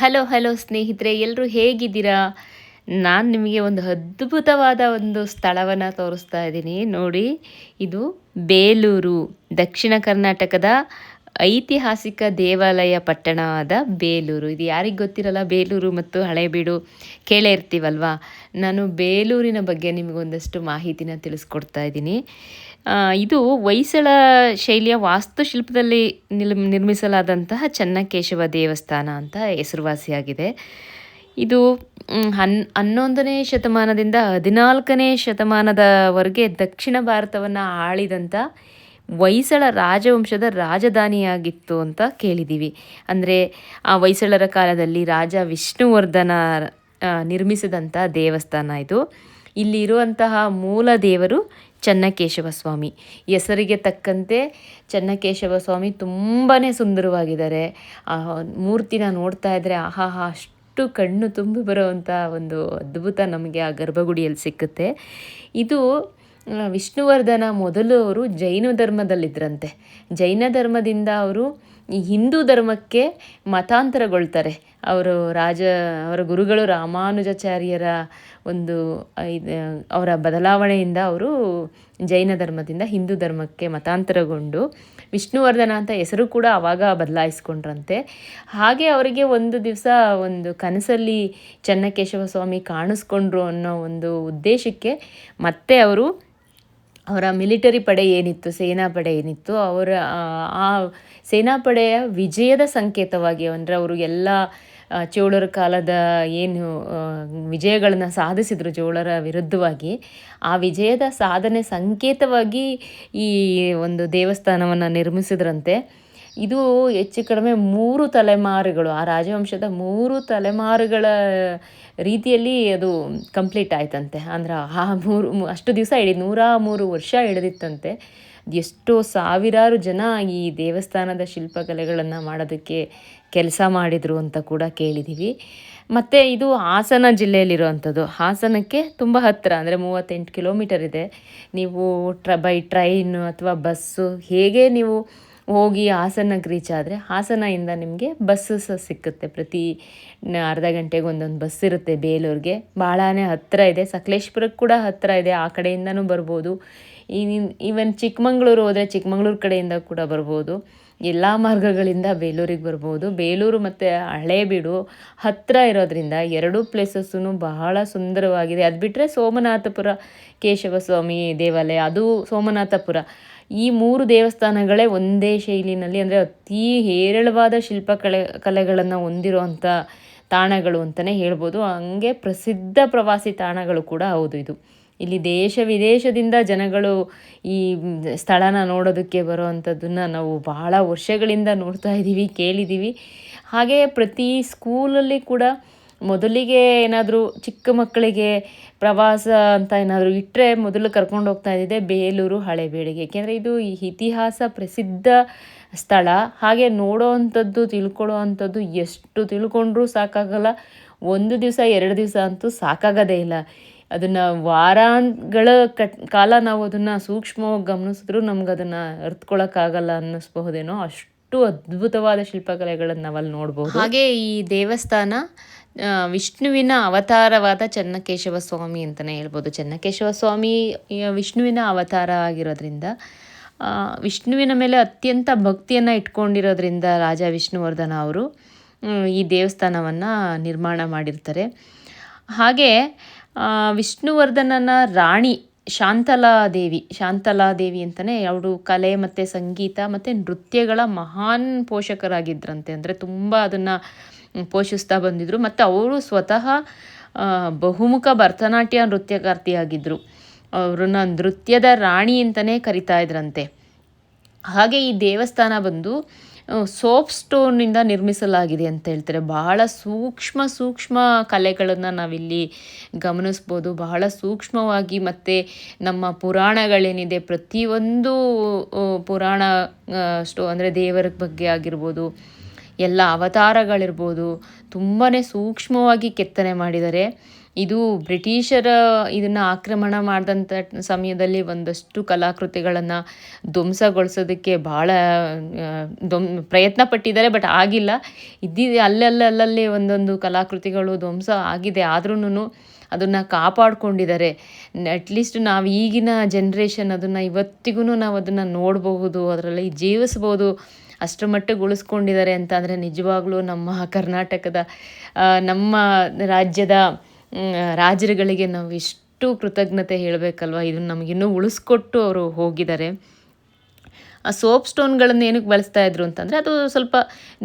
Hello hello ಸ್ನೇಹಿತರೆ ಎಲ್ಲರೂ ಹೇಗಿದ್ದೀರಾ? ನಾನು ನಿಮಗೆ ಒಂದು ಅದ್ಭುತವಾದ ಒಂದು ಸ್ಥಳವನ್ನು ತೋರಿಸ್ತಾ ಇದ್ದೀನಿ. ನೋಡಿ, ಇದು ಬೇಲೂರು, ದಕ್ಷಿಣ ಕರ್ನಾಟಕದ ಐತಿಹಾಸಿಕ ದೇವಾಲಯ ಪಟ್ಟಣವಾದ ಬೇಲೂರು. ಇದು ಯಾರಿಗೆ ಗೊತ್ತಿರಲ್ಲ? ಬೇಲೂರು ಮತ್ತು ಹಳೆಬೀಡು ಕೇಳೇ ಇರ್ತೀವಲ್ವಾ? ನಾನು ಬೇಲೂರಿನ ಬಗ್ಗೆ ನಿಮಗೊಂದಷ್ಟು ಮಾಹಿತಿನ ತಿಳಿಸ್ಕೊಡ್ತಾ ಇದ್ದೀನಿ. ಇದು ಹೊಯ್ಸಳ ಶೈಲಿಯ ವಾಸ್ತುಶಿಲ್ಪದಲ್ಲಿ ನಿಲ್, ನಿರ್ಮಿಸಲಾದಂತಹ ಚೆನ್ನಕೇಶವ ದೇವಸ್ಥಾನ ಅಂತ ಹೆಸರುವಾಸಿಯಾಗಿದೆ. ಇದು ಹನ್, ಹನ್ನೊಂದನೇ ಶತಮಾನದಿಂದ ಹದಿನಾಲ್ಕನೇ ಶತಮಾನದವರೆಗೆ ದಕ್ಷಿಣ ಭಾರತವನ್ನು ಆಳಿದಂಥ ಹೊಯ್ಸಳ ರಾಜವಂಶದ ರಾಜಧಾನಿಯಾಗಿತ್ತು ಅಂತ ಕೇಳಿದ್ದೀವಿ ಅಂದರೆ ಆ ಹೊಯ್ಸಳರ ಕಾಲದಲ್ಲಿ ರಾಜ ವಿಷ್ಣುವರ್ಧನ ನಿರ್ಮಿಸಿದಂಥ ದೇವಸ್ಥಾನ ಇದು. ಇಲ್ಲಿ ಇರುವಂತಹ ಮೂಲ ದೇವರು ಚನ್ನಕೇಶವ ಸ್ವಾಮಿ ಹೆಸರಿಗೆ ತಕ್ಕಂತೆ ಚನ್ನಕೇಶವ ಸ್ವಾಮಿ ತುಂಬಾ ಸುಂದರವಾಗಿದ್ದಾರೆ. ಆ ಮೂರ್ತಿನ ನೋಡ್ತಾ ಇದ್ದರೆ ಆಹಾಹಾ, ಅಷ್ಟು ಕಣ್ಣು ತುಂಬಿ ಬರುವಂಥ ಒಂದು ಅದ್ಭುತ ನಮಗೆ ಆ ಗರ್ಭಗುಡಿಯಲ್ಲಿ ಸಿಕ್ಕುತ್ತೆ. ಇದು ವಿಷ್ಣುವರ್ಧನ ಮೊದಲು ಅವರು ಜೈನ ಧರ್ಮದಲ್ಲಿದ್ದರಂತೆ ಜೈನ ಧರ್ಮದಿಂದ ಅವರು ಹಿಂದೂ ಧರ್ಮಕ್ಕೆ ಮತಾಂತರಗೊಳ್ತಾರೆ. ಅವರು ರಾಜ, ಅವರ ಗುರುಗಳು ರಾಮಾನುಜಾಚಾರ್ಯರ ಒಂದು ಅವರ ಬದಲಾವಣೆಯಿಂದ ಅವರು ಜೈನ ಧರ್ಮದಿಂದ ಹಿಂದೂ ಧರ್ಮಕ್ಕೆ ಮತಾಂತರಗೊಂಡು ವಿಷ್ಣುವರ್ಧನ ಅಂತ ಹೆಸರು ಕೂಡ ಆವಾಗ ಬದಲಾಯಿಸ್ಕೊಂಡ್ರಂತೆ. ಹಾಗೆ ಅವರಿಗೆ ಒಂದು ದಿವಸ ಒಂದು ಕನಸಲ್ಲಿ ಚನ್ನಕೇಶವ ಸ್ವಾಮಿ ಕಾಣಿಸ್ಕೊಂಡ್ರು ಅನ್ನೋ ಒಂದು ಉದ್ದೇಶಕ್ಕೆ ಮತ್ತೆ ಅವರು ಅವರ ಮಿಲಿಟರಿ ಪಡೆ ಏನಿತ್ತು, ಸೇನಾ ಪಡೆ ಏನಿತ್ತು, ಅವರ, ಆ- ಸೇನಾಪಡೆಯ ವಿಜಯದ ಸಂಕೇತವಾಗಿ ಅಂದರೆ ಅವರು ಎಲ್ಲ ಚೋಳರ ಕಾಲದ ಏನು ವಿಜಯಗಳನ್ನು ಸಾಧಿಸಿದರು ಚೋಳರ ವಿರುದ್ಧವಾಗಿ. ಆ ವಿಜಯದ ಸಾಧನೆ ಸಂಕೇತವಾಗಿ ಈ ಒಂದು ದೇವಸ್ಥಾನವನ್ನು ನಿರ್ಮಿಸಿದ್ರಂತೆ. ಇದು ಹೆಚ್ಚು ಕಡಿಮೆ ಮೂರು ತಲೆಮಾರುಗಳು, ಆ ರಾಜವಂಶದ ಮೂರು ತಲೆಮಾರುಗಳ ರೀತಿಯಲ್ಲಿ ಅದು ಕಂಪ್ಲೀಟ್ ಆಯ್ತಂತೆ. ಅಂದ್ರೆ ಆ ಮೂರು ಅಷ್ಟು ದಿವಸ ಹಿಡಿ ನೂರ ಮೂರು ವರ್ಷ ಹಿಡಿದಿತ್ತಂತೆ. ಎಷ್ಟೋ ಸಾವಿರಾರು ಜನ ಈ ದೇವಸ್ಥಾನದ ಶಿಲ್ಪಕಲೆಗಳನ್ನು ಮಾಡೋದಕ್ಕೆ ಕೆಲಸ ಮಾಡಿದರು ಅಂತ ಕೂಡ ಕೇಳಿದ್ದೀವಿ ಮತ್ತು ಇದು ಹಾಸನ ಜಿಲ್ಲೆಯಲ್ಲಿರುವಂಥದ್ದು. ಹಾಸನಕ್ಕೆ ತುಂಬ ಹತ್ತಿರ, ಅಂದರೆ ಮೂವತ್ತೆಂಟು ಕಿಲೋಮೀಟರ್ ಇದೆ. ನೀವು ಟ್ರ, ಬೈ ಟ್ರೈನು ಅಥವಾ ಬಸ್ಸು, ಹೇಗೆ ನೀವು ಹೋಗಿ ಹಾಸನಕ್ಕೆ ರೀಚ್ ಆದರೆ ಹಾಸನದಿಂದ ನಿಮಗೆ ಬಸ್ಸು ಸಹ ಸಿಕ್ಕುತ್ತೆ. ಪ್ರತಿ ಅರ್ಧ ಗಂಟೆಗೆ ಒಂದೊಂದು ಬಸ್ ಇರುತ್ತೆ ಬೇಲೂರಿಗೆ. ಭಾಳನೇ ಹತ್ತಿರ ಇದೆ. ಸಕಲೇಶ್ಪುರಕ್ಕೆ ಕೂಡ ಹತ್ತಿರ ಇದೆ. ಆ ಕಡೆಯಿಂದನೂ ಬರ್ಬೋದು. ಈವನ್ ಚಿಕ್ಕಮಂಗ್ಳೂರು ಹೋದರೆ ಚಿಕ್ಕಮಂಗ್ಳೂರು ಕಡೆಯಿಂದ ಕೂಡ ಬರ್ಬೋದು. ಎಲ್ಲ ಮಾರ್ಗಗಳಿಂದ ಬೇಲೂರಿಗೆ ಬರ್ಬೋದು. ಬೇಲೂರು ಮತ್ತು ಹಳೇಬೀಡು ಹತ್ತಿರ ಇರೋದ್ರಿಂದ ಎರಡೂ ಪ್ಲೇಸಸ್ಸೂ ಬಹಳ ಸುಂದರವಾಗಿದೆ. ಅದು ಬಿಟ್ಟರೆ ಸೋಮನಾಥಪುರ ಕೇಶವ ಸ್ವಾಮಿ ದೇವಾಲಯ, ಅದು ಸೋಮನಾಥಪುರ. ಈ ಮೂರು ದೇವಸ್ಥಾನಗಳೇ ಒಂದೇ ಶೈಲಿನಲ್ಲಿ ಅಂದರೆ ಅತೀ ಹೇರಳವಾದ ಶಿಲ್ಪಕಲೆ ಕಲೆಗಳನ್ನು ಹೊಂದಿರುವಂಥ ತಾಣಗಳು ಅಂತಲೇ ಹೇಳ್ಬೋದು. ಹಂಗೆ ಪ್ರಸಿದ್ಧ ಪ್ರವಾಸಿ ತಾಣಗಳು ಕೂಡ ಹೌದು ಇದು. ಇಲ್ಲಿ ದೇಶ ವಿದೇಶದಿಂದ ಜನಗಳು ಈ ಸ್ಥಳನ ನೋಡೋದಕ್ಕೆ ಬರುವಂಥದ್ದನ್ನು ನಾವು ಬಹಳ ವರ್ಷಗಳಿಂದ ನೋಡ್ತಾ ಇದ್ದೀವಿ, ಕೇಳಿದ್ದೀವಿ. ಹಾಗೆ ಪ್ರತಿ ಸ್ಕೂಲಲ್ಲಿ ಕೂಡ ಮೊದಲಿಗೆ ಏನಾದರೂ ಚಿಕ್ಕ ಮಕ್ಕಳಿಗೆ ಪ್ರವಾಸ ಅಂತ ಏನಾದರೂ ಇಟ್ಟರೆ ಮೊದಲು ಕರ್ಕೊಂಡು ಹೋಗ್ತಾ ಇದ್ದಿದೆ ಬೇಲೂರು ಹಳೆಬೀಡಿಗೆ ಏಕೆಂದರೆ ಇದು ಇತಿಹಾಸ ಪ್ರಸಿದ್ಧ ಸ್ಥಳ. ಹಾಗೆ ನೋಡೋ ಅಂಥದ್ದು ತಿಳ್ಕೊಳ್ಳೋ ಅಂಥದ್ದು ಎಷ್ಟು ತಿಳ್ಕೊಂಡ್ರೂ ಸಾಕಾಗಲ್ಲ. ಒಂದು ದಿವಸ, ಎರಡು ದಿವಸ ಅಂತೂ ಸಾಕಾಗೋದೇ ಇಲ್ಲ. ಅದನ್ನು ವಾರಗಳ ಕಟ್, ಕಾಲ ನಾವು ಅದನ್ನು ಸೂಕ್ಷ್ಮವಾಗಿ ಗಮನಿಸಿದ್ರೂ ನಮ್ಗೆ ಅದನ್ನು ಅರ್ತ್ಕೊಳ್ಳೋಕ್ಕಾಗಲ್ಲ ಅನ್ನಿಸ್ಬಹುದೇನೋ ಅಷ್ಟು ಅದ್ಭುತವಾದ ಶಿಲ್ಪಕಲೆಗಳನ್ನು ನಾವಲ್ಲಿ ನೋಡ್ಬೋದು. ಹಾಗೆ ಈ ದೇವಸ್ಥಾನ ವಿಷ್ಣುವಿನ ಅವತಾರವಾದ ಚನ್ನಕೇಶವ ಸ್ವಾಮಿ ಅಂತಲೇ ಹೇಳ್ಬೋದು. ಚನ್ನಕೇಶವ ಸ್ವಾಮಿ ವಿಷ್ಣುವಿನ ಅವತಾರ ಆಗಿರೋದ್ರಿಂದ ವಿಷ್ಣುವಿನ ಮೇಲೆ ಅತ್ಯಂತ ಭಕ್ತಿಯನ್ನು ಇಟ್ಕೊಂಡಿರೋದ್ರಿಂದ ರಾಜ ವಿಷ್ಣುವರ್ಧನ ಅವರು ಈ ದೇವಸ್ಥಾನವನ್ನು ನಿರ್ಮಾಣ ಮಾಡಿರ್ತಾರೆ. ಹಾಗೆ ವಿಷ್ಣುವರ್ಧನನ ರಾಣಿ ಶಾಂತಲಾದೇವಿ ಶಾಂತಲಾದೇವಿ ಅಂತಲೇ ಅವಳು ಕಲೆ ಮತ್ತು ಸಂಗೀತ ಮತ್ತು ನೃತ್ಯಗಳ ಮಹಾನ್ ಪೋಷಕರಾಗಿದ್ದರಂತೆ ಅಂದರೆ ತುಂಬ ಅದನ್ನು ಪೋಷಿಸ್ತಾ ಬಂದಿದ್ದರು ಮತ್ತು ಅವರು ಸ್ವತಃ ಬಹುಮುಖ ಭರತನಾಟ್ಯ ನೃತ್ಯಗಾರ್ತಿಯಾಗಿದ್ದರು ಅವ್ರನ್ನ ನೃತ್ಯದ ರಾಣಿ ಅಂತಲೇ ಕರಿತಾ ಇದ್ರಂತೆ. ಹಾಗೆ ಈ ದೇವಸ್ಥಾನ ಬಂದು ಸೋಪ್ ಸ್ಟೋನಿಂದ ನಿರ್ಮಿಸಲಾಗಿದೆ ಅಂತ ಹೇಳ್ತಾರೆ. ಬಹಳ ಸೂಕ್ಷ್ಮ ಸೂಕ್ಷ್ಮ ಕಲೆಗಳನ್ನು ನಾವಿಲ್ಲಿ ಗಮನಿಸ್ಬೋದು. ಬಹಳ ಸೂಕ್ಷ್ಮವಾಗಿ ಮತ್ತು ನಮ್ಮ ಪುರಾಣಗಳೇನಿದೆ, ಪ್ರತಿಯೊಂದು ಪುರಾಣ ಸ್ಟೋ ಅಂದರೆ ದೇವರ ಬಗ್ಗೆ ಆಗಿರ್ಬೋದು, ಎಲ್ಲ ಅವತಾರಗಳಿರ್ಬೋದು ತುಂಬಾ ಸೂಕ್ಷ್ಮವಾಗಿ ಕೆತ್ತನೆ ಮಾಡಿದ್ದಾರೆ ಇದು ಬ್ರಿಟಿಷರ ಇದನ್ನು ಆಕ್ರಮಣ ಮಾಡಿದಂಥ ಸಮಯದಲ್ಲಿ ಒಂದಷ್ಟು ಕಲಾಕೃತಿಗಳನ್ನು ಧ್ವಂಸಗೊಳಿಸೋದಕ್ಕೆ ಭಾಳ ಧ್ವಂ, ಪ್ರಯತ್ನ ಪಟ್ಟಿದ್ದಾರೆ, ಬಟ್ ಆಗಿಲ್ಲ. ಇದ್ದಿದ್ದು ಅಲ್ಲಲ್ಲಿ ಅಲ್ಲಲ್ಲಿ ಒಂದೊಂದು ಕಲಾಕೃತಿಗಳು ಧ್ವಂಸ ಆಗಿದೆ. ಆದ್ರೂ ಅದನ್ನು ಕಾಪಾಡಿಕೊಂಡಿದ್ದಾರೆ. ಅಟ್ಲೀಸ್ಟ್ ನಾವು ಈಗಿನ ಜನ್ರೇಷನ್ ಅದನ್ನು ಇವತ್ತಿಗೂ ನಾವು ಅದನ್ನು ನೋಡಬಹುದು, ಅದರಲ್ಲಿ ಜೀವಿಸ್ಬೋದು ಅಷ್ಟರ ಮಟ್ಟಿಗೆ ಉಳಿಸ್ಕೊಂಡಿದ್ದಾರೆ ಅಂತ ಅಂದರೆ ನಿಜವಾಗ್ಲೂ ನಮ್ಮ ಕರ್ನಾಟಕದ ನಮ್ಮ ರಾಜ್ಯದ ರಾಜರುಗಳಿಗೆ ನಾವು ಎಷ್ಟು ಕೃತಜ್ಞತೆ ಹೇಳಬೇಕಲ್ವ? ಇದನ್ನು ನಮಗಿನ್ನೂ ಉಳಿಸ್ಕೊಟ್ಟು ಅವರು ಹೋಗಿದ್ದಾರೆ. ಆ ಸೋಪ್ ಸ್ಟೋನ್ಗಳನ್ನು ಏನಕ್ಕೆ ಬಳಸ್ತಾ ಇದ್ರು ಅಂತಂದರೆ ಅದು ಸ್ವಲ್ಪ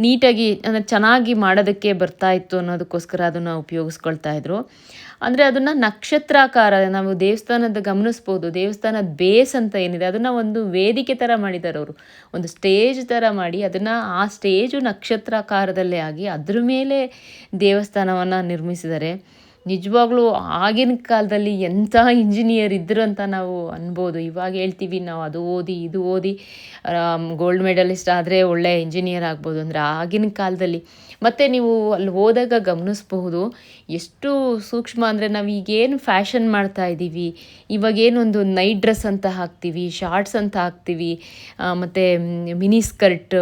ನೀಟಾಗಿ, ಅಂದರೆ ಚೆನ್ನಾಗಿ ಮಾಡೋದಕ್ಕೆ ಬರ್ತಾ ಇತ್ತು ಅನ್ನೋದಕ್ಕೋಸ್ಕರ ಅದನ್ನು ಉಪಯೋಗಿಸ್ಕೊಳ್ತಾ ಇದ್ರು. ಅಂದರೆ ಅದನ್ನು ನಕ್ಷತ್ರಾಕಾರ, ನಾವು ದೇವಸ್ಥಾನದ ಗಮನಿಸ್ಬೋದು, ದೇವಸ್ಥಾನದ ಬೇಸ್ ಅಂತ ಏನಿದೆ, ಅದನ್ನು ಒಂದು ವೇದಿಕೆ ಥರ ಮಾಡಿದ್ದಾರೆ ಅವರು. ಒಂದು ಸ್ಟೇಜ್ ಥರ ಮಾಡಿ ಅದನ್ನು ಆ ಸ್ಟೇಜು ನಕ್ಷತ್ರಾಕಾರದಲ್ಲೇ ಆಗಿ ಅದ್ರ ಮೇಲೆ ದೇವಸ್ಥಾನವನ್ನು ನಿರ್ಮಿಸಿದ್ದಾರೆ. ನಿಜವಾಗ್ಲೂ ಆಗಿನ ಕಾಲದಲ್ಲಿ ಎಂಥ ಇಂಜಿನಿಯರ್ ಇದ್ದರು ಅಂತ ನಾವು ಅನ್ಬೋದು. ಇವಾಗ ಹೇಳ್ತೀವಿ ನಾವು ಅದು ಓದಿ, ಇದು ಓದಿ ಗೋಲ್ಡ್ ಮೆಡಲಿಸ್ಟ್ ಆದರೆ ಒಳ್ಳೆ ಇಂಜಿನಿಯರ್ ಆಗ್ಬೋದು ಅಂದರೆ ಆಗಿನ ಕಾಲದಲ್ಲಿ. ಮತ್ತು ನೀವು ಅಲ್ಲಿ ಹೋದಾಗ ಗಮನಿಸ್ಬಹುದು, ಎಷ್ಟು ಸೂಕ್ಷ್ಮ ಅಂದರೆ ನಾವು ಈಗೇನು ಫ್ಯಾಷನ್ ಮಾಡ್ತಾ ಇದ್ದೀವಿ ಇವಾಗೇನೊಂದು ನೈಟ್ ಡ್ರೆಸ್ ಅಂತ ಹಾಕ್ತೀವಿ ಶಾರ್ಟ್ಸ್ ಅಂತ ಹಾಕ್ತೀವಿ ಮತ್ತು ಮಿನಿ ಸ್ಕರ್ಟ್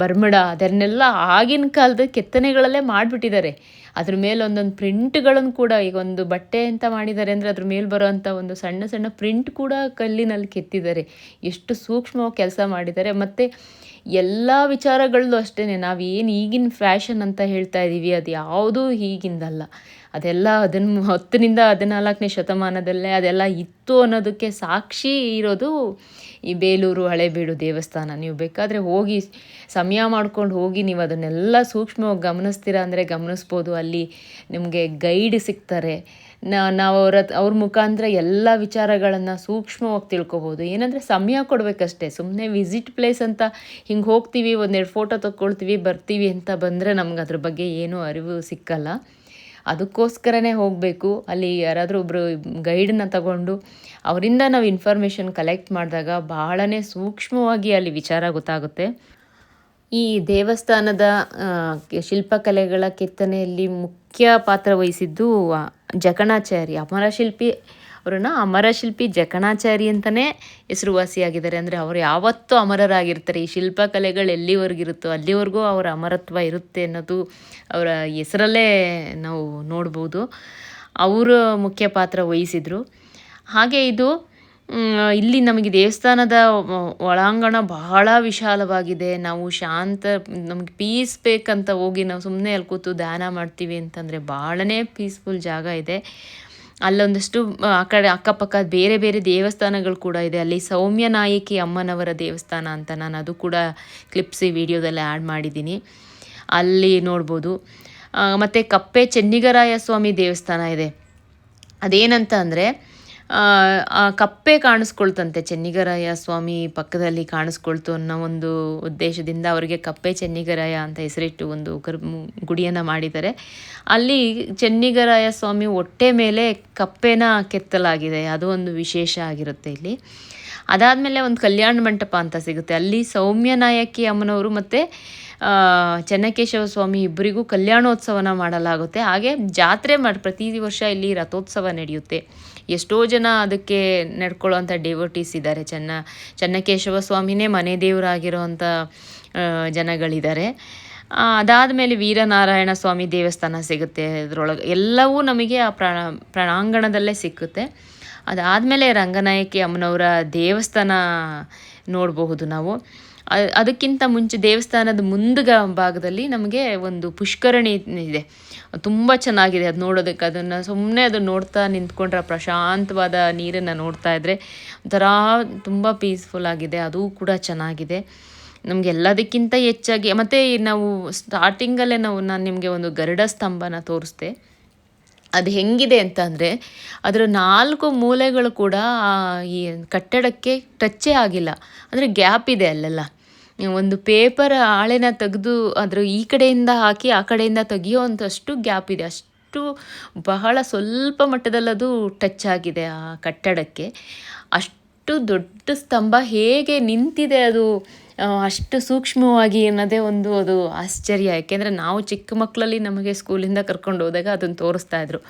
ಬರ್ಮಡ, ಅದನ್ನೆಲ್ಲ ಆಗಿನ ಕಾಲದ ಕೆತ್ತನೆಗಳಲ್ಲೇ ಮಾಡಿಬಿಟ್ಟಿದ್ದಾರೆ. ಅದ್ರ ಮೇಲೆ ಒಂದೊಂದು ಪ್ರಿಂಟ್ಗಳನ್ನು ಕೂಡ ಈಗ ಒಂದು ಬಟ್ಟೆ ಅಂತ ಮಾಡಿದ್ದಾರೆ ಅಂದರೆ ಅದ್ರ ಮೇಲೆ ಬರೋವಂಥ ಒಂದು ಸಣ್ಣ ಸಣ್ಣ ಪ್ರಿಂಟ್ ಕೂಡ ಕಲ್ಲಿನಲ್ಲಿ ಕೆತ್ತಿದ್ದಾರೆ. ಎಷ್ಟು ಸೂಕ್ಷ್ಮವಾಗಿ ಕೆಲಸ ಮಾಡಿದ್ದಾರೆ. ಮತ್ತು ಎಲ್ಲ ವಿಚಾರಗಳಲ್ಲೂ ಅಷ್ಟೇ ನಾವು ಏನು ಈಗಿನ ಫ್ಯಾಷನ್ ಅಂತ ಹೇಳ್ತಾ ಇದ್ದೀವಿ ಅದು ಯಾವುದೂ ಈಗಿಂದಲ್ಲ ಅದೆಲ್ಲ ಅದನ್ನು ಹತ್ತರಿಂದ ಹದಿನಾಲ್ಕನೇ ಶತಮಾನದಲ್ಲೇ ಅದೆಲ್ಲ ಇತ್ತು ಅನ್ನೋದಕ್ಕೆ ಸಾಕ್ಷಿ ಇರೋದು ಈ ಬೇಲೂರು ಹಳೇಬೀಡು ದೇವಸ್ಥಾನ, ನೀವು ಬೇಕಾದರೆ ಹೋಗಿ ಸಮಯ ಮಾಡ್ಕೊಂಡು ಹೋಗಿ ನೀವು ಅದನ್ನೆಲ್ಲ ಸೂಕ್ಷ್ಮವಾಗಿ ಗಮನಿಸ್ತೀರ ಅಂದರೆ ಗಮನಿಸ್ಬೋದು. ಅಲ್ಲಿ ನಿಮಗೆ ಗೈಡ್ ಸಿಗ್ತಾರೆ. ನಾವು ಅವ್ರ ಅವ್ರ ಮುಖಾಂತರ ಎಲ್ಲ ವಿಚಾರಗಳನ್ನು ಸೂಕ್ಷ್ಮವಾಗಿ ತಿಳ್ಕೊಬೋದು. ಏನಂದರೆ ಸಮಯ ಕೊಡಬೇಕಷ್ಟೇ. ಸುಮ್ಮನೆ ವಿಸಿಟ್ ಪ್ಲೇಸ್ ಅಂತ ಹಿಂಗೆ ಹೋಗ್ತೀವಿ, ಒಂದೆರಡು ಫೋಟೋ ತಗೊಳ್ತೀವಿ ಬರ್ತೀವಿ ಅಂತ ಬಂದರೆ ನಮ್ಗೆ ಅದ್ರ ಬಗ್ಗೆ ಏನೂ ಅರಿವು ಸಿಕ್ಕಲ್ಲ. ಅದಕ್ಕೋಸ್ಕರನೇ ಹೋಗಬೇಕು. ಅಲ್ಲಿ ಯಾರಾದರೂ ಒಬ್ಬರು ಗೈಡನ್ನ ತಗೊಂಡು ಅವರಿಂದ ನಾವು ಇನ್ಫಾರ್ಮೇಷನ್ ಕಲೆಕ್ಟ್ ಮಾಡಿದಾಗ ಬಹಳನೇ ಸೂಕ್ಷ್ಮವಾಗಿ ಅಲ್ಲಿ ವಿಚಾರ ಗೊತ್ತಾಗುತ್ತೆ. ಈ ದೇವಸ್ಥಾನದ ಶಿಲ್ಪಕಲೆಗಳ ಕೆತ್ತನೆಯಲ್ಲಿ ಮುಖ್ಯ ಪಾತ್ರ ವಹಿಸಿದ್ದು ಜಕಣಾಚಾರಿ ಅಮರಶಿಲ್ಪಿ ಅವರನ್ನು ಅಮರಶಿಲ್ಪಿ ಜಕಣಾಚಾರಿ ಅಂತಲೇ ಹೆಸರುವಾಸಿಯಾಗಿದ್ದಾರೆ. ಅಂದರೆ ಅವರು ಯಾವತ್ತೂ ಅಮರರಾಗಿರ್ತಾರೆ. ಈ ಶಿಲ್ಪಕಲೆಗಳು ಎಲ್ಲಿವರೆಗಿರುತ್ತೋ ಅಲ್ಲಿವರೆಗೂ ಅವರ ಅಮರತ್ವ ಇರುತ್ತೆ ಅನ್ನೋದು ಅವರ ಹೆಸರಲ್ಲೇ ನಾವು ನೋಡ್ಬೋದು. ಅವರು ಮುಖ್ಯ ಪಾತ್ರ ವಹಿಸಿದರು. ಹಾಗೆ ಇದು ಇಲ್ಲಿ ನಮಗೆ ದೇವಸ್ಥಾನದ ಒಳಾಂಗಣ ಬಹಳ ವಿಶಾಲವಾಗಿದೆ. ನಾವು ಶಾಂತ, ನಮಗೆ ಪೀಸ್ ಬೇಕಂತ ಹೋಗಿ ನಾವು ಸುಮ್ಮನೆ ಅಲ್ಲಿ ಕೂತು ಧ್ಯಾನ ಮಾಡ್ತೀವಿ ಅಂತಂದರೆ ಭಾಳನೇ ಪೀಸ್ಫುಲ್ ಜಾಗ ಇದೆ. ಅಲ್ಲೊಂದಷ್ಟು, ಆ ಕಡೆ ಅಕ್ಕಪಕ್ಕ ಬೇರೆ ಬೇರೆ ದೇವಸ್ಥಾನಗಳು ಕೂಡ ಇದೆ. ಅಲ್ಲಿ ಸೌಮ್ಯ ನಾಯಕಿ ಅಮ್ಮನವರ ದೇವಸ್ಥಾನ ಅಂತ ನಾನು ಅದು ಕೂಡ ಕ್ಲಿಪ್ಸ್ ವಿಡಿಯೋದಲ್ಲಿ ಆ್ಯಡ್ ಮಾಡಿದ್ದೀನಿ. ಅಲ್ಲಿ ನೋಡ್ಬೋದು. ಮತ್ತು ಕಪ್ಪೆ ಚೆನ್ನಿಗರಾಯ ಸ್ವಾಮಿ ದೇವಸ್ಥಾನ ಇದೆ. ಅದೇನಂತ ಅಂದರೆ ಕಪ್ಪೆ ಕಾಣಿಸ್ಕೊಳ್ತಂತೆ ಚೆನ್ನಿಗರಾಯ ಸ್ವಾಮಿ ಪಕ್ಕದಲ್ಲಿ ಕಾಣಿಸ್ಕೊಳ್ತು ಅನ್ನೋ ಒಂದು ಉದ್ದೇಶದಿಂದ ಅವರಿಗೆ ಕಪ್ಪೆ ಚೆನ್ನಿಗರಾಯ ಅಂತ ಹೆಸರಿಟ್ಟು ಒಂದು ಗುಡಿಯನ್ನ ಗುಡಿಯನ್ನು ಮಾಡಿದ್ದಾರೆ. ಅಲ್ಲಿ ಚೆನ್ನಿಗರಾಯ ಸ್ವಾಮಿ ಹೊಟ್ಟೆ ಮೇಲೆ ಕಪ್ಪೆನ ಕೆತ್ತಲಾಗಿದೆ. ಅದು ಒಂದು ವಿಶೇಷ ಆಗಿರುತ್ತೆ ಇಲ್ಲಿ. ಅದಾದಮೇಲೆ ಒಂದು ಕಲ್ಯಾಣ ಮಂಟಪ ಅಂತ ಸಿಗುತ್ತೆ. ಅಲ್ಲಿ ಸೌಮ್ಯ ನಾಯಕಿ ಅಮ್ಮನವರು ಮತ್ತು ಚೆನ್ನಕೇಶವ ಸ್ವಾಮಿ ಇಬ್ಬರಿಗೂ ಕಲ್ಯಾಣೋತ್ಸವನ ಮಾಡಲಾಗುತ್ತೆ. ಹಾಗೆ ಜಾತ್ರೆ ಮಾಡಿ, ಪ್ರತಿ ವರ್ಷ ಇಲ್ಲಿ ರಥೋತ್ಸವ ನಡೆಯುತ್ತೆ. ಎಷ್ಟೋ ಜನ ಅದಕ್ಕೆ ನಡ್ಕೊಳ್ಳೋವಂಥ ಡಿವೋಟೀಸ್ ಇದ್ದಾರೆ. ಚೆನ್ನ ಚೆನ್ನಕೇಶವ ಸ್ವಾಮಿನೇ ಮನೆ ದೇವರಾಗಿರೋವಂಥ ಜನಗಳಿದ್ದಾರೆ. ಅದಾದ ಮೇಲೆ ವೀರನಾರಾಯಣ ಸ್ವಾಮಿ ದೇವಸ್ಥಾನ ಸಿಗುತ್ತೆ. ಅದರೊಳಗೆ ಎಲ್ಲವೂ ನಮಗೆ ಆ ಪ್ರಾಣ ಪ್ರಣಾಂಗಣದಲ್ಲೇ ಸಿಕ್ಕುತ್ತೆ. ಅದಾದಮೇಲೆ ರಂಗನಾಯಕಿ ಅಮ್ಮನವರ ದೇವಸ್ಥಾನ ನೋಡಬಹುದು ನಾವು. ಅದಕ್ಕಿಂತ ಮುಂಚೆ ದೇವಸ್ಥಾನದ ಮುಂದಗ ಭಾಗದಲ್ಲಿ ನಮಗೆ ಒಂದು ಪುಷ್ಕರಣಿ ಇದೆ. ತುಂಬ ಚೆನ್ನಾಗಿದೆ ಅದು ನೋಡೋದಕ್ಕೆ. ಅದನ್ನು ಸುಮ್ಮನೆ ಅದು ನೋಡ್ತಾ ನಿಂತ್ಕೊಂಡ್ರೆ ಪ್ರಶಾಂತವಾದ ನೀರನ್ನು ನೋಡ್ತಾ ಇದ್ದರೆ ಒಂಥರ ತುಂಬ ಪೀಸ್ಫುಲ್ ಆಗಿದೆ. ಅದು ಕೂಡ ಚೆನ್ನಾಗಿದೆ. ನಮಗೆ ಎಲ್ಲದಕ್ಕಿಂತ ಹೆಚ್ಚಾಗಿ, ಮತ್ತು ನಾವು ಸ್ಟಾರ್ಟಿಂಗಲ್ಲೇ ನಾವು, ನಾನು ನಿಮಗೆ ಒಂದು ಗರುಡ ಸ್ತಂಭನ ತೋರಿಸ್ದೆ ಅದು ಹೆಂಗಿದೆ ಅಂತ ಅಂದರೆ ಅದರ ನಾಲ್ಕು ಮೂಲೆಗಳು ಕೂಡ ಈ ಕಟ್ಟಡಕ್ಕೆ ಟಚ್ಚೇ ಆಗಿಲ್ಲ. ಅಂದರೆ ಗ್ಯಾಪ್ ಇದೆ ಅಲ್ಲೆಲ್ಲ. ಒಂದು ಪೇಪರ್ ಹಾಳೆನ ತೆಗೆದು ಅದರ ಈ ಕಡೆಯಿಂದ ಹಾಕಿ ಆ ಕಡೆಯಿಂದ ತೆಗಿಯೋವಂಥಷ್ಟು ಗ್ಯಾಪ್ ಇದೆ. ಅಷ್ಟು ಬಹಳ ಸ್ವಲ್ಪ ಮಟ್ಟದಲ್ಲದು ಟಚ್ ಆಗಿದೆ ಆ ಕಟ್ಟಡಕ್ಕೆ. ಅಷ್ಟು ದೊಡ್ಡ ಸ್ತಂಭ ಹೇಗೆ ನಿಂತಿದೆ ಅದು ಅಷ್ಟು ಸೂಕ್ಷ್ಮವಾಗಿ ಅನ್ನೋದೇ ಒಂದು ಅದು ಆಶ್ಚರ್ಯ. ಯಾಕೆಂದರೆ ನಾವು ಚಿಕ್ಕ ಮಕ್ಕಳಲ್ಲಿ ನಮಗೆ ಸ್ಕೂಲಿಂದ ಕರ್ಕೊಂಡು ಹೋದಾಗ ಅದನ್ನು ತೋರಿಸ್ತಾ ಇದ್ರು.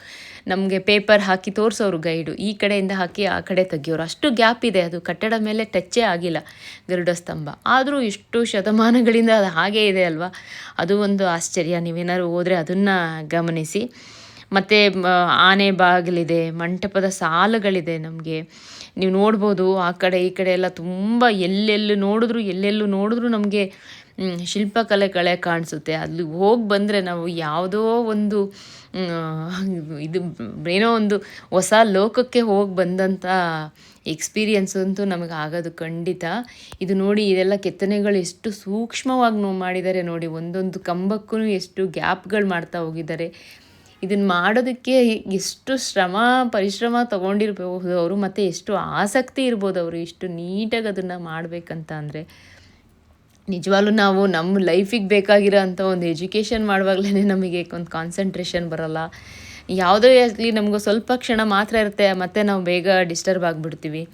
ನಮಗೆ ಪೇಪರ್ ಹಾಕಿ ತೋರಿಸೋರು ಗೈಡು. ಈ ಕಡೆಯಿಂದ ಹಾಕಿ ಆ ಕಡೆ ತೆಗಿಯೋರು. ಅಷ್ಟು ಗ್ಯಾಪ್ ಇದೆ. ಅದು ಕಟ್ಟಡ ಮೇಲೆ ಟಚ್ಚೇ ಆಗಿಲ್ಲ ಗರುಡ ಸ್ತಂಭ. ಆದರೂ ಇಷ್ಟು ಶತಮಾನಗಳಿಂದ ಅದು ಹಾಗೇ ಇದೆ ಅಲ್ವಾ? ಅದು ಒಂದು ಆಶ್ಚರ್ಯ. ನೀವೇನಾದ್ರು ಹೋದರೆ ಅದನ್ನು ಗಮನಿಸಿ. ಮತ್ತು ಆನೆ ಬಾಗಿಲಿದೆ, ಮಂಟಪದ ಸಾಲುಗಳಿದೆ ನಮಗೆ. ನೀವು ನೋಡ್ಬೋದು, ಆ ಕಡೆ ಈ ಕಡೆ ಎಲ್ಲ ತುಂಬ ಎಲ್ಲೆಲ್ಲಿ ನೋಡಿದ್ರು, ಎಲ್ಲೆಲ್ಲೂ ನೋಡಿದ್ರು ನಮಗೆ ಶಿಲ್ಪಕಲೆ ಕಳೆ ಕಾಣಿಸುತ್ತೆ. ಅಲ್ಲಿ ಹೋಗಿ ಬಂದರೆ ನಾವು ಯಾವುದೋ ಒಂದು ಇದು ಏನೋ ಒಂದು ಹೊಸ ಲೋಕಕ್ಕೆ ಹೋಗಿ ಬಂದಂಥ ಎಕ್ಸ್ಪೀರಿಯೆನ್ಸ್ ಅಂತೂ ನಮಗೆ ಆಗೋದು ಖಂಡಿತ. ಇದು ನೋಡಿ ಇದೆಲ್ಲ ಕೆತ್ತನೆಗಳು ಎಷ್ಟು ಸೂಕ್ಷ್ಮವಾಗಿ ಮಾಡಿದ್ದಾರೆ ನೋಡಿ. ಒಂದೊಂದು ಕಂಬಕ್ಕೂ ಎಷ್ಟು ಗ್ಯಾಪ್ಗಳು ಮಾಡ್ತಾ ಹೋಗಿದ್ದಾರೆ. ಇದನ್ನು ಮಾಡೋದಕ್ಕೆ ಎಷ್ಟು ಶ್ರಮ, ಪರಿಶ್ರಮ ತೊಗೊಂಡಿರ್ಬಹುದು ಅವರು ಮತ್ತು ಎಷ್ಟು ಆಸಕ್ತಿ ಇರ್ಬೋದು ಅವರು, ಇಷ್ಟು ನೀಟಾಗಿ ಅದನ್ನು ಮಾಡಬೇಕಂತ ಅಂದರೆ ನಿಜವಾಗ್ಲೂ ನಾವು ನಮ್ಮ ಲೈಫಿಗೆ ಬೇಕಾಗಿರೋ ಅಂಥ ಒಂದು ಎಜುಕೇಷನ್ ಮಾಡುವಾಗಲೇ ನಮಗೆ ಒಂದು ಕಾನ್ಸಂಟ್ರೇಷನ್ ಬರೋಲ್ಲ. ಯಾವುದೇ ಆಗಲಿ ನಮಗೂ ಸ್ವಲ್ಪ ಕ್ಷಣ ಮಾತ್ರ ಇರುತ್ತೆ, ಮತ್ತೆ ನಾವು ಬೇಗ ಡಿಸ್ಟರ್ಬ್ ಆಗಿಬಿಡ್ತೀವಿ.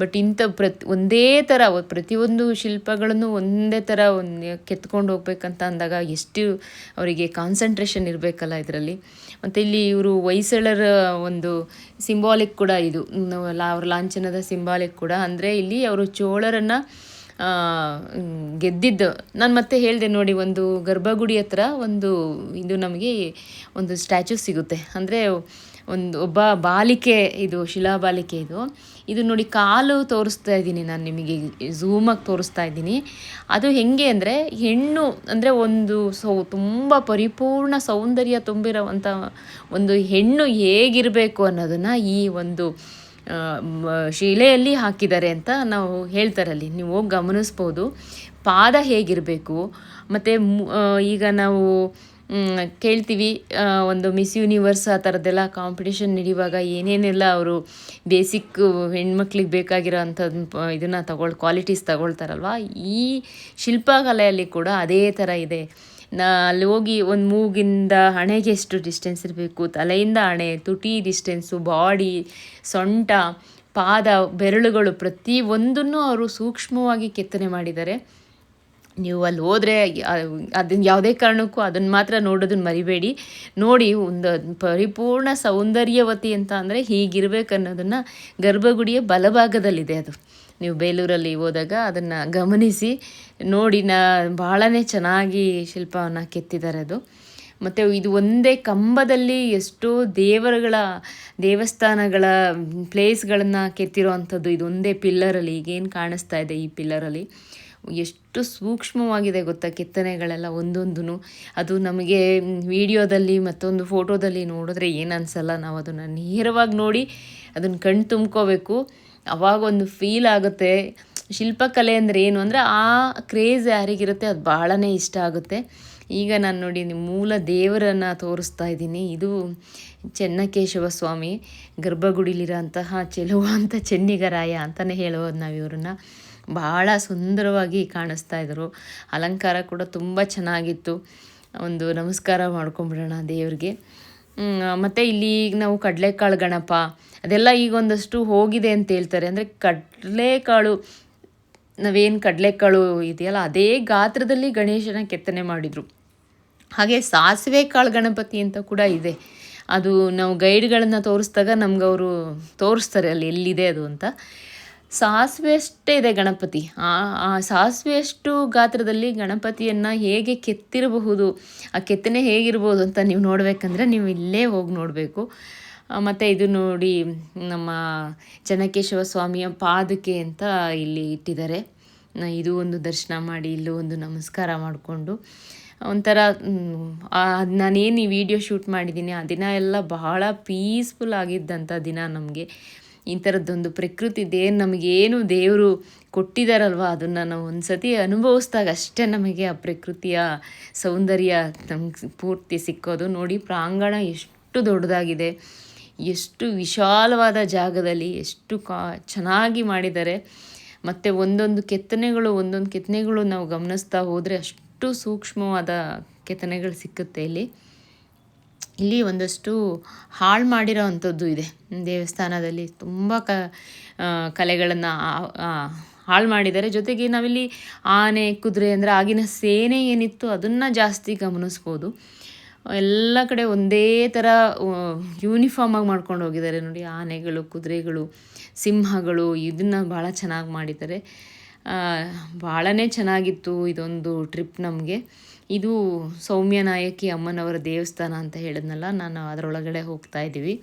ಬಟ್ ಇಂಥ ಪ್ರತಿ, ಒಂದೇ ಥರ, ಪ್ರತಿಯೊಂದು ಶಿಲ್ಪಗಳನ್ನು ಒಂದೇ ಥರ ಒಂದು ಕೆತ್ಕೊಂಡು ಹೋಗ್ಬೇಕಂತ ಅಂದಾಗ ಎಷ್ಟು ಅವರಿಗೆ ಕಾನ್ಸಂಟ್ರೇಷನ್ ಇರಬೇಕಲ್ಲ ಇದರಲ್ಲಿ. ಮತ್ತು ಇಲ್ಲಿ ಇವರು ಹೊಯ್ಸಳರ ಒಂದು ಸಿಂಬಾಲಿಕ್ ಕೂಡ ಇದು ಲಾ- ಅವ್ರ ಲಾಂಛನದ ಸಿಂಬಾಲಿಕ್ ಕೂಡ. ಅಂದರೆ ಇಲ್ಲಿ ಅವರು ಚೋಳರನ್ನು ಗೆದ್ದಿದ್ದು. ನಾನು ಮತ್ತೆ ಹೇಳಿದೆ ನೋಡಿ, ಒಂದು ಗರ್ಭಗುಡಿ ಹತ್ರ ಒಂದು ಇದು ನಮಗೆ ಒಂದು ಸ್ಟ್ಯಾಚು ಸಿಗುತ್ತೆ. ಅಂದರೆ ಒಂದು ಒಬ್ಬ ಬಾಲಿಕೆ ಇದು ಶಿಲಾಬಾಲಿಕೆ ಇದು. ಇದು ನೋಡಿ ಕಾಲು ತೋರಿಸ್ತಾ ಇದ್ದೀನಿ ನಾನು ನಿಮಗೆ ಝೂಮಾಗಿ ತೋರಿಸ್ತಾ ಇದ್ದೀನಿ. ಅದು ಹೆಂಗೆ ಅಂದರೆ ಹೆಣ್ಣು ಅಂದರೆ ಒಂದು ಸೌ, ತುಂಬ ಪರಿಪೂರ್ಣ ಸೌಂದರ್ಯ ತುಂಬಿರೋವಂಥ ಒಂದು ಹೆಣ್ಣು ಹೇಗಿರಬೇಕು ಅನ್ನೋದನ್ನು ಈ ಒಂದು ಶಿಲೆಯಲ್ಲಿ ಹಾಕಿದ್ದಾರೆ ಅಂತ ನಾವು ಹೇಳ್ತಾರಲ್ಲಿ. ನೀವು ಹೋಗಿ ಗಮನಿಸ್ಬೋದು. ಪಾದ ಹೇಗಿರಬೇಕು? ಮತ್ತು ಈಗ ನಾವು ಕೇಳ್ತೀವಿ ಒಂದು ಮಿಸ್ ಯೂನಿವರ್ಸ್ ಆ ಥರದ್ದೆಲ್ಲ ಕಾಂಪಿಟೇಷನ್ ನಡೆಯುವಾಗ ಏನೇನೆಲ್ಲ ಅವರು ಬೇಸಿಕ್ ಹೆಣ್ಮಕ್ಳಿಗೆ ಬೇಕಾಗಿರೋ ಅಂಥದ್ದು ಇದನ್ನು ತಗೊಳ್ ಕ್ವಾಲಿಟೀಸ್ ತಗೊಳ್ತಾರಲ್ವ? ಈ ಶಿಲ್ಪಕಲೆಯಲ್ಲಿ ಕೂಡ ಅದೇ ಥರ ಇದೆ. ನಾ ಅಲ್ಲಿ ಹೋಗಿ ಒಂದು ಮೂಗಿಂದ ಹಣೆಗೆ ಎಷ್ಟು ಡಿಸ್ಟೆನ್ಸ್ ಇರಬೇಕು, ತಲೆಯಿಂದ ಹಣೆ, ತುಟಿ ಡಿಸ್ಟೆನ್ಸು ಬಾಡಿ ಸೊಂಟ, ಪಾದ, ಬೆರಳುಗಳು ಪ್ರತಿ ಒಂದನ್ನು ಅವರು ಸೂಕ್ಷ್ಮವಾಗಿ ಕೆತ್ತನೆ ಮಾಡಿದ್ದಾರೆ. ನೀವು ಅಲ್ಲಿ ಹೋದರೆ ಅದನ್ನ ಯಾವುದೇ ಕಾರಣಕ್ಕೂ ಅದನ್ನು ಮಾತ್ರ ನೋಡೋದನ್ನ ಮರಿಬೇಡಿ. ನೋಡಿ ಒಂದು ಪರಿಪೂರ್ಣ ಸೌಂದರ್ಯವತಿ ಅಂತ ಅಂದರೆ ಹೀಗಿರಬೇಕನ್ನೋದನ್ನು ಗರ್ಭಗುಡಿಯ ಬಲಭಾಗದಲ್ಲಿದೆ ಅದು. ನೀವು ಬೇಲೂರಲ್ಲಿ ಹೋದಾಗ ಅದನ್ನು ಗಮನಿಸಿ ನೋಡಿ, ನಾ ಭಾಳನೇ ಚೆನ್ನಾಗಿ ಶಿಲ್ಪವನ್ನು ಕೆತ್ತಿದ್ದಾರೆ ಅದು. ಮತ್ತು ಇದು ಒಂದೇ ಕಂಬದಲ್ಲಿ ಎಷ್ಟೋ ದೇವರುಗಳ ದೇವಸ್ಥಾನಗಳ ಪ್ಲೇಸ್ಗಳನ್ನು ಕೆತ್ತಿರೋ ಅಂಥದ್ದು ಇದು ಒಂದೇ ಪಿಲ್ಲರಲ್ಲಿ, ಈಗೇನು ಕಾಣಿಸ್ತಾ ಇದೆ ಈ ಪಿಲ್ಲರಲ್ಲಿ. ಎಷ್ಟು ಸೂಕ್ಷ್ಮವಾಗಿದೆ ಗೊತ್ತಾ ಕೆತ್ತನೆಗಳೆಲ್ಲ ಒಂದೊಂದು ಅದು ನಮಗೆ ವಿಡಿಯೋದಲ್ಲಿ ಮತ್ತೊಂದು ಫೋಟೋದಲ್ಲಿ ನೋಡಿದ್ರೆ ಏನು ಅನಿಸಲ್ಲ ನಾವು ಅದನ್ನು ನೇರವಾಗಿ ನೋಡಿ ಅದನ್ನು ಕಣ್ಣು ತುಂಬ್ಕೋಬೇಕು. ಅವಾಗ ಒಂದು ಫೀಲ್ ಆಗುತ್ತೆ. ಶಿಲ್ಪಕಲೆ ಅಂದರೆ ಏನು? ಅಂದರೆ ಆ ಕ್ರೇಜ್ ಯಾರಿಗಿರುತ್ತೆ ಅದು ಭಾಳನೇ ಇಷ್ಟ ಆಗುತ್ತೆ. ಈಗ ನಾನು ನೋಡಿ ಮೂಲ ದೇವರನ್ನು ತೋರಿಸ್ತಾ ಇದ್ದೀನಿ. ಇದು ಚೆನ್ನಕೇಶವ ಸ್ವಾಮಿ ಗರ್ಭಗುಡಿಲಿರೋಂತಹ ಚೆಲುವಂತ ಚೆನ್ನಿಗರಾಯ ಅಂತಲೇ ಹೇಳ್ಬೋದು ನಾವು ಇವರನ್ನ. ಭಾಳ ಸುಂದರವಾಗಿ ಕಾಣಿಸ್ತಾ ಇದ್ದರು ಅಲಂಕಾರ ಕೂಡ ತುಂಬ ಚೆನ್ನಾಗಿತ್ತು. ಒಂದು ನಮಸ್ಕಾರ ಮಾಡ್ಕೊಂಬಿಡೋಣ ದೇವ್ರಿಗೆ. ಮತ್ತು ಇಲ್ಲಿ ಈಗ ನಾವು ಕಡಲೆಕಾಳು ಗಣಪ, ಅದೆಲ್ಲ ಈಗ ಒಂದಷ್ಟು ಹೋಗಿದೆ ಅಂತ ಹೇಳ್ತಾರೆ. ಅಂದರೆ ಕಡಲೆಕಾಳು, ನಾವೇನು ಕಡಲೆಕಾಳು ಇದೆಯಲ್ಲ, ಅದೇ ಗಾತ್ರದಲ್ಲಿ ಗಣೇಶನ ಕೆತ್ತನೆ ಮಾಡಿದರು. ಹಾಗೆ ಸಾಸಿವೆ ಕಾಳು ಗಣಪತಿ ಅಂತ ಕೂಡ ಇದೆ. ಅದು ನಾವು ಗೈಡ್ಗಳನ್ನು ತೋರಿಸಿದಾಗ ನಮ್ಗೆ ಅವರು ತೋರಿಸ್ತಾರೆ ಅಲ್ಲಿ ಎಲ್ಲಿದೆ ಅದು ಅಂತ. ಸಾಸಿವೆ ಅಷ್ಟೇ ಇದೆ ಗಣಪತಿ. ಆ ಆ ಸಾಸಿವೆಯಷ್ಟು ಗಾತ್ರದಲ್ಲಿ ಗಣಪತಿಯನ್ನು ಹೇಗೆ ಕೆತ್ತಿರಬಹುದು, ಆ ಕೆತ್ತನೆ ಹೇಗಿರ್ಬೋದು ಅಂತ ನೀವು ನೋಡಬೇಕಂದ್ರೆ ನೀವು ಇಲ್ಲೇ ಹೋಗಿ ನೋಡಬೇಕು. ಮತ್ತು ಇದು ನೋಡಿ ನಮ್ಮ ಚೆನ್ನಕೇಶವ ಸ್ವಾಮಿಯ ಪಾದಕೆ ಅಂತ ಇಲ್ಲಿ ಇಟ್ಟಿದ್ದಾರೆ. ಇದು ಒಂದು ದರ್ಶನ ಮಾಡಿ, ಇಲ್ಲೂ ಒಂದು ನಮಸ್ಕಾರ ಮಾಡಿಕೊಂಡು. ಒಂಥರ ನಾನೇನು ಈ ವಿಡಿಯೋ ಶೂಟ್ ಮಾಡಿದ್ದೀನಿ, ಆ ದಿನ ಎಲ್ಲ ಬಹಳ ಪೀಸ್ಫುಲ್ ಆಗಿದ್ದಂಥ ದಿನ ನಮಗೆ. ಈ ಥರದ್ದೊಂದು ಪ್ರಕೃತಿ ದೇ ನಮಗೇನು ದೇವರು ಕೊಟ್ಟಿದ್ದಾರಲ್ವ ಅದನ್ನು ನಾವು ಒಂದು ಸತಿ ಅನುಭವಿಸ್ದಾಗ ಅಷ್ಟೇ ನಮಗೆ ಆ ಪ್ರಕೃತಿಯ ಸೌಂದರ್ಯ ನಮ್ಗೆ ಪೂರ್ತಿ ಸಿಕ್ಕೋದು. ನೋಡಿ, ಪ್ರಾಂಗಣ ಎಷ್ಟು ದೊಡ್ಡದಾಗಿದೆ. ಎಷ್ಟು ವಿಶಾಲವಾದ ಜಾಗದಲ್ಲಿ ಎಷ್ಟು ಕಾ, ಚೆನ್ನಾಗಿ ಮಾಡಿದ್ದಾರೆ. ಮತ್ತು ಒಂದೊಂದು ಕೆತ್ತನೆಗಳು ಒಂದೊಂದು ಕೆತ್ತನೆಗಳು ನಾವು ಗಮನಿಸ್ತಾ ಹೋದರೆ ಅಷ್ಟು ಸೂಕ್ಷ್ಮವಾದ ಕೆತ್ತನೆಗಳು ಸಿಕ್ಕುತ್ತೆ ಇಲ್ಲಿ. ಇಲ್ಲಿ ಒಂದಷ್ಟು ಹಾಳು ಮಾಡಿರೋ ಅಂಥದ್ದು ಇದೆ. ದೇವಸ್ಥಾನದಲ್ಲಿ ತುಂಬ ಕ ಕಲೆಗಳನ್ನು ಹಾಳು ಮಾಡಿದ್ದಾರೆ. ಜೊತೆಗೆ ನಾವಿಲ್ಲಿ ಆನೆ, ಕುದುರೆ ಅಂದರೆ ಆಗಿನ ಸೇನೆ ಏನಿತ್ತು ಅದನ್ನು ಜಾಸ್ತಿ ಗಮನಿಸ್ಬೋದು. ಎಲ್ಲ ಕಡೆ ಒಂದೇ ಥರ ಯೂನಿಫಾರ್ಮ್ ಆಗಿ ಮಾಡ್ಕೊಂಡು ಹೋಗಿದ್ದಾರೆ ನೋಡಿ. ಆನೆಗಳು, ಕುದುರೆಗಳು, ಸಿಂಹಗಳು, ಇದನ್ನು ಭಾಳ ಚೆನ್ನಾಗಿ ಮಾಡಿದ್ದಾರೆ. ಭಾಳನೇ ಚೆನ್ನಾಗಿತ್ತು ಇದೊಂದು ಟ್ರಿಪ್ ನಮಗೆ. ಇದು ಸೌಮ್ಯ ನಾಯಕಿ ಅಮ್ಮನವರ ದೇವಸ್ಥಾನ ಅಂತ ಹೇಳಿದ್ನಲ್ಲ, ನಾನು ಅದರೊಳಗಡೆ ಹೋಗ್ತಾ ಇದ್ದೀವಿ.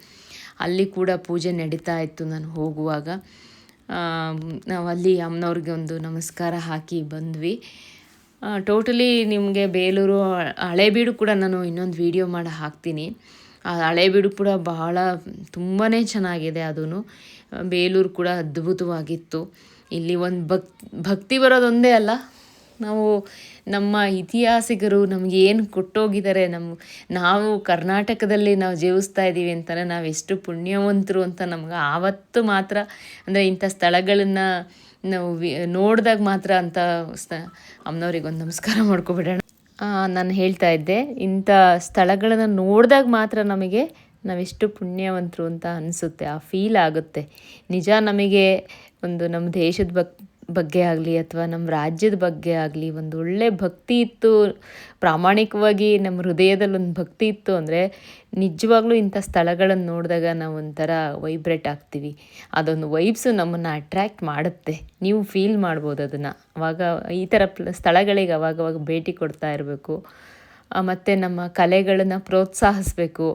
ಅಲ್ಲಿ ಕೂಡ ಪೂಜೆ ನಡೀತಾ ಇತ್ತು ನಾನು ಹೋಗುವಾಗ. ನಾವು ಅಲ್ಲಿ ಅಮ್ಮನವ್ರಿಗೆ ಒಂದು ನಮಸ್ಕಾರ ಹಾಕಿ ಬಂದ್ವಿ. ಟೋಟಲಿ ನಿಮಗೆ ಬೇಲೂರು ಹಳೇಬೀಡು ಕೂಡ ನಾನು ಇನ್ನೊಂದು ವೀಡಿಯೋ ಮಾಡಿ ಹಾಕ್ತೀನಿ. ಆ ಹಳೇಬೀಡು ಕೂಡ ಬಹಳ ತುಂಬಾ ಚೆನ್ನಾಗಿದೆ ಅದೂ ಬೇಲೂರು ಕೂಡ ಅದ್ಭುತವಾಗಿತ್ತು. ಇಲ್ಲಿ ಒಂದು ಭಕ್, ಭಕ್ತಿ ಬರೋದೊಂದೇ ಅಲ್ಲ. ನಾವು ನಮ್ಮ ಇತಿಹಾಸಿಗರು ನಮ್ಗೆ ಏನು ಕೊಟ್ಟೋಗಿದ್ದಾರೆ ನಮ್ಮ ನಾವು ಕರ್ನಾಟಕದಲ್ಲಿ ನಾವು ಜೀವಿಸ್ತಾ ಇದ್ದೀವಿ ಅಂತಾನೆ ನಾವು ಎಷ್ಟು ಪುಣ್ಯವಂತರು ಅಂತ ನಮ್ಗೆ ಆವತ್ತು ಮಾತ್ರ, ಅಂದರೆ ಇಂಥ ಸ್ಥಳಗಳನ್ನು ನಾವು ನೋಡಿದಾಗ ಮಾತ್ರ ಅಂತ ಸ್ಥ ಅಮ್ಮನವ್ರಿಗೆ ಒಂದು ನಮಸ್ಕಾರ ಮಾಡ್ಕೊಬಿಡೋಣ. ನಾನು ಹೇಳ್ತಾ ಇದ್ದೆ, ಇಂಥ ಸ್ಥಳಗಳನ್ನು ನೋಡಿದಾಗ ಮಾತ್ರ ನಮಗೆ ನಾವೆಷ್ಟು ಪುಣ್ಯವಂತರು ಅಂತ ಅನಿಸುತ್ತೆ, ಆ ಫೀಲ್ ಆಗುತ್ತೆ. ನಿಜ ನಮಗೆ ಒಂದು ನಮ್ಮ ದೇಶದ ಬಗ್ ಬಗ್ಗೆ ಆಗಲಿ ಅಥವಾ ನಮ್ಮ ರಾಜ್ಯದ ಬಗ್ಗೆ ಆಗಲಿ ಒಂದು ಒಳ್ಳೆ ಭಕ್ತಿ ಇತ್ತು. ಪ್ರಾಮಾಣಿಕವಾಗಿ ನಮ್ಮ ಹೃದಯದಲ್ಲಿ ಒಂದು ಭಕ್ತಿ ಇತ್ತು ಅಂದರೆ ನಿಜವಾಗ್ಲೂ ಇಂಥ ಸ್ಥಳಗಳನ್ನು ನೋಡಿದಾಗ ನಾವು ಒಂಥರ ವೈಬ್ರೇಟ್ ಆಗ್ತೀವಿ. ಅದೊಂದು ವೈಬ್ಸು ನಮ್ಮನ್ನು ಅಟ್ರ್ಯಾಕ್ಟ್ ಮಾಡುತ್ತೆ. ನೀವು ಫೀಲ್ ಮಾಡ್ಬೋದು ಅದನ್ನು. ಅವಾಗ ಈ ಥರ ಸ್ಥಳಗಳಿಗೆ ಅವಾಗವಾಗ ಭೇಟಿ ಕೊಡ್ತಾ ಇರಬೇಕು. ಮತ್ತು ನಮ್ಮ ಕಲೆಗಳನ್ನು ಪ್ರೋತ್ಸಾಹಿಸ್ಬೇಕು.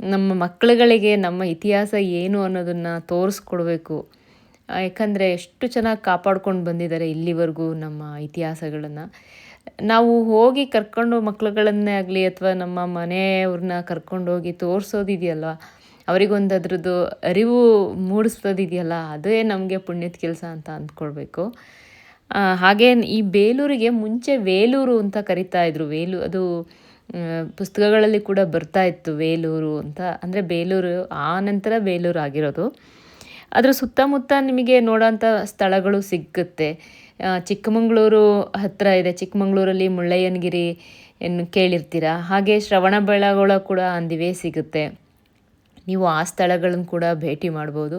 ನಮ್ಮ ಮಕ್ಕಳುಗಳಿಗೆ ನಮ್ಮ ಇತಿಹಾಸ ಏನು ಅನ್ನೋದನ್ನು ತೋರಿಸ್ಕೊಡ್ಬೇಕು. ಯಾಕಂದರೆ ಎಷ್ಟು ಚೆನ್ನಾಗಿ ಕಾಪಾಡ್ಕೊಂಡು ಬಂದಿದ್ದಾರೆ ಇಲ್ಲಿವರೆಗೂ ನಮ್ಮ ಇತಿಹಾಸಗಳನ್ನು. ನಾವು ಹೋಗಿ ಕರ್ಕೊಂಡು ಮಕ್ಳುಗಳನ್ನೇ ಆಗಲಿ ಅಥವಾ ನಮ್ಮ ಮನೆಯವ್ರನ್ನ ಕರ್ಕೊಂಡೋಗಿ ತೋರಿಸೋದಿದೆಯಲ್ವ? ಅವರಿಗೊಂದು ಅದ್ರದ್ದು ಅರಿವು ಮೂಡಿಸೋದಿದೆಯಲ್ಲ ಅದೇ ನಮಗೆ ಪುಣ್ಯದ ಕೆಲಸ ಅಂತ ಅಂದ್ಕೊಳ್ಬೇಕು. ಹಾಗೆ ಈ ಬೇಲೂರಿಗೆ ಮುಂಚೆ ವೇಲೂರು ಅಂತ ಕರಿತಾ ಇದ್ರು. ವೇಲು, ಅದು ಪುಸ್ತಕಗಳಲ್ಲಿ ಕೂಡ ಬರ್ತಾ ಇತ್ತು ವೇಲೂರು ಅಂತ. ಅಂದರೆ ಬೇಲೂರು ಆ ನಂತರ ಬೇಲೂರು ಆಗಿರೋದು. ಅದರ ಸುತ್ತಮುತ್ತ ನಿಮಗೆ ನೋಡೋಂಥ ಸ್ಥಳಗಳು ಸಿಗುತ್ತೆ. ಚಿಕ್ಕಮಗಳೂರು ಹತ್ತಿರ ಇದೆ. ಚಿಕ್ಕಮಗಳೂರಲ್ಲಿ ಮುಳ್ಳಯ್ಯನಗಿರಿ ಏನು ಕೇಳಿರ್ತೀರ? ಹಾಗೆ ಶ್ರವಣಬೆಳಗೊಳ ಕೂಡ ಅಂದಿವೆ ಸಿಗುತ್ತೆ. ನೀವು ಆ ಸ್ಥಳಗಳನ್ನು ಕೂಡ ಭೇಟಿ ಮಾಡ್ಬೋದು.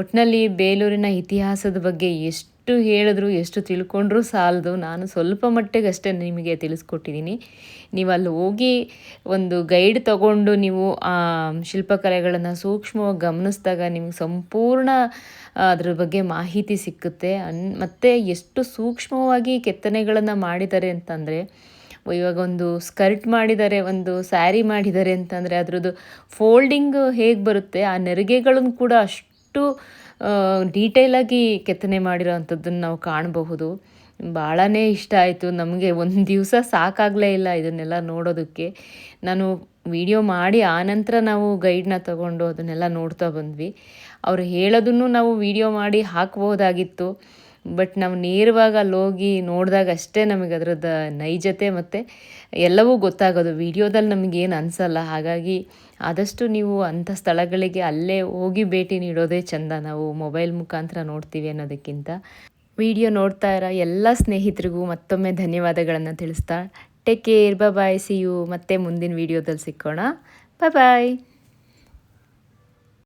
ಒಟ್ಟಿನಲ್ಲಿ ಬೇಲೂರಿನ ಇತಿಹಾಸದ ಬಗ್ಗೆ ಎಷ್ಟು ಹೇಳಿದ್ರು, ಎಷ್ಟು ತಿಳ್ಕೊಂಡ್ರೂ ಸಾಲದು. ನಾನು ಸ್ವಲ್ಪ ಮಟ್ಟಿಗೆ ಅಷ್ಟೇ ನಿಮಗೆ ತಿಳಿಸ್ಕೊಟ್ಟಿದ್ದೀನಿ. ನೀವು ಅಲ್ಲಿ ಹೋಗಿ ಒಂದು ಗೈಡ್ ತಗೊಂಡು ನೀವು, ಆ, ಶಿಲ್ಪಕಲೆಗಳನ್ನು ಸೂಕ್ಷ್ಮವಾಗಿ ಗಮನಿಸಿದಾಗ ನಿಮಗೆ ಸಂಪೂರ್ಣ ಅದ್ರ ಬಗ್ಗೆ ಮಾಹಿತಿ ಸಿಕ್ಕುತ್ತೆ. ಅನ್, ಮತ್ತು ಎಷ್ಟು ಸೂಕ್ಷ್ಮವಾಗಿ ಕೆತ್ತನೆಗಳನ್ನು ಮಾಡಿದ್ದಾರೆ ಅಂತಂದರೆ, ಇವಾಗ ಒಂದು ಸ್ಕರ್ಟ್ ಮಾಡಿದ್ದಾರೆ, ಒಂದು ಸ್ಯಾರಿ ಮಾಡಿದ್ದಾರೆ ಅಂತಂದರೆ, ಅದರದ್ದು ಫೋಲ್ಡಿಂಗ್ ಹೇಗೆ ಬರುತ್ತೆ? ಆ ನೆರಿಗೆಗಳನ್ನು ಕೂಡ ಅಷ್ಟು ಡೀಟೇಲಾಗಿ ಕೆತ್ತನೆ ಮಾಡಿರೋ ಅಂಥದ್ದನ್ನು ನಾವು ಕಾಣಬಹುದು. ಭಾಳನೇ ಇಷ್ಟ ಆಯಿತು. ನಮಗೆ ಒಂದು ದಿವಸ ಸಾಕಾಗಲೇ ಇಲ್ಲ ಇದನ್ನೆಲ್ಲ ನೋಡೋದಕ್ಕೆ. ನಾನು ವಿಡಿಯೋ ಮಾಡಿ ಆನಂತರ ನಾವು ಗೈಡ್ನ ತಗೊಂಡು ಅದನ್ನೆಲ್ಲ ನೋಡ್ತಾ ಬಂದ್ವಿ. ಅವರು ಹೇಳೋದನ್ನು ನಾವು ವಿಡಿಯೋ ಮಾಡಿ ಹಾಕ್ಬೋದಾಗಿತ್ತು. ಬಟ್ ನಾವು ನೇರವಾಗಿ ಅಲ್ಲಿ ಹೋಗಿ ನೋಡಿದಾಗ ಅಷ್ಟೇ ನಮಗೆ ಅದರದ ನೈಜತೆ ಮತ್ತು ಎಲ್ಲವೂ ಗೊತ್ತಾಗೋದು. ವಿಡಿಯೋದಲ್ಲಿ ನಮಗೇನು ಅನಿಸಲ್ಲ. ಹಾಗಾಗಿ ಆದಷ್ಟು ನೀವು ಅಂಥ ಸ್ಥಳಗಳಿಗೆ ಅಲ್ಲೇ ಹೋಗಿ ಭೇಟಿ ನೀಡೋದೇ ಚೆಂದ. ನಾವು ಮೊಬೈಲ್ ಮುಖಾಂತರ ನೋಡ್ತೀವಿ ಅನ್ನೋದಕ್ಕಿಂತ. ವಿಡಿಯೋ ನೋಡ್ತಾ ಇರೋ ಎಲ್ಲ ಸ್ನೇಹಿತರಿಗೂ ಮತ್ತೊಮ್ಮೆ ಧನ್ಯವಾದಗಳನ್ನು ತಿಳಿಸ್ತಾ. Take care bye see you ಮತ್ತೆ ಮುಂದಿನ ವಿಡಿಯೋದಲ್ಲಿ ಸಿಕ್ಕೋಣ. ಬಾಯ್